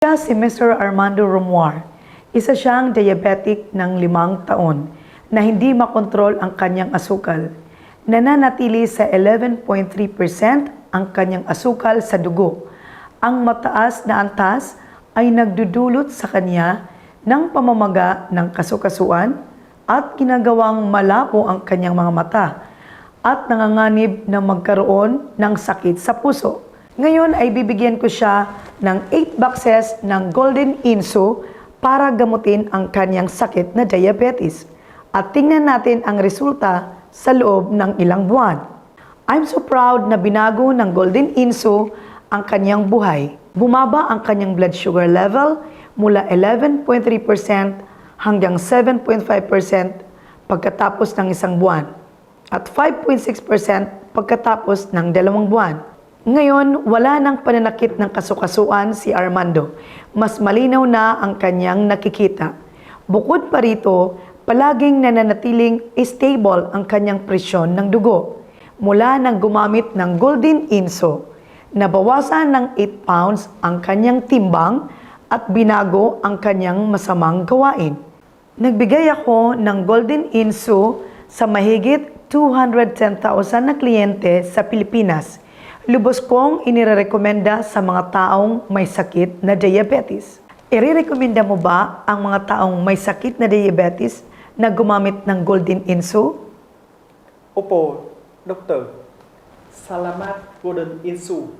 Siya si Mr. Armando Romuar. Isa siyang diabetic ng limang taon na hindi makontrol ang kanyang asukal. Nananatili sa 11.3% ang kanyang asukal sa dugo. Ang mataas na antas ay nagdudulot sa kanya ng pamamaga ng kasukasuan at ginagawang malabo ang kanyang mga mata at nanganganib na magkaroon ng sakit sa puso. Ngayon ay bibigyan ko siya ng 8 boxes ng Golden Insu para gamutin ang kanyang sakit na diabetes. At tingnan natin ang resulta sa loob ng ilang buwan. I'm so proud na binago ng Golden Insu ang kanyang buhay. Bumaba ang kanyang blood sugar level mula 11.3% hanggang 7.5% pagkatapos ng isang buwan at 5.6% pagkatapos ng dalawang buwan. Ngayon, wala nang pananakit ng kasukasuan si Armando. Mas malinaw na ang kanyang nakikita. Bukod pa rito, palaging nananatiling stable ang kanyang presyon ng dugo mula nang gumamit ng Golden Inso. Nabawasan ng 8 pounds ang kanyang timbang at binago ang kanyang masamang gawain. Nagbigay ako ng Golden Insu sa mahigit 210,000 na kliyente sa Pilipinas. Lubos kong inirekomenda sa mga taong may sakit na diabetes. Irerekomenda mo ba ang mga taong may sakit na diabetes na gumamit ng Golden Insu? Opo, doktor. Salamat Golden Insu.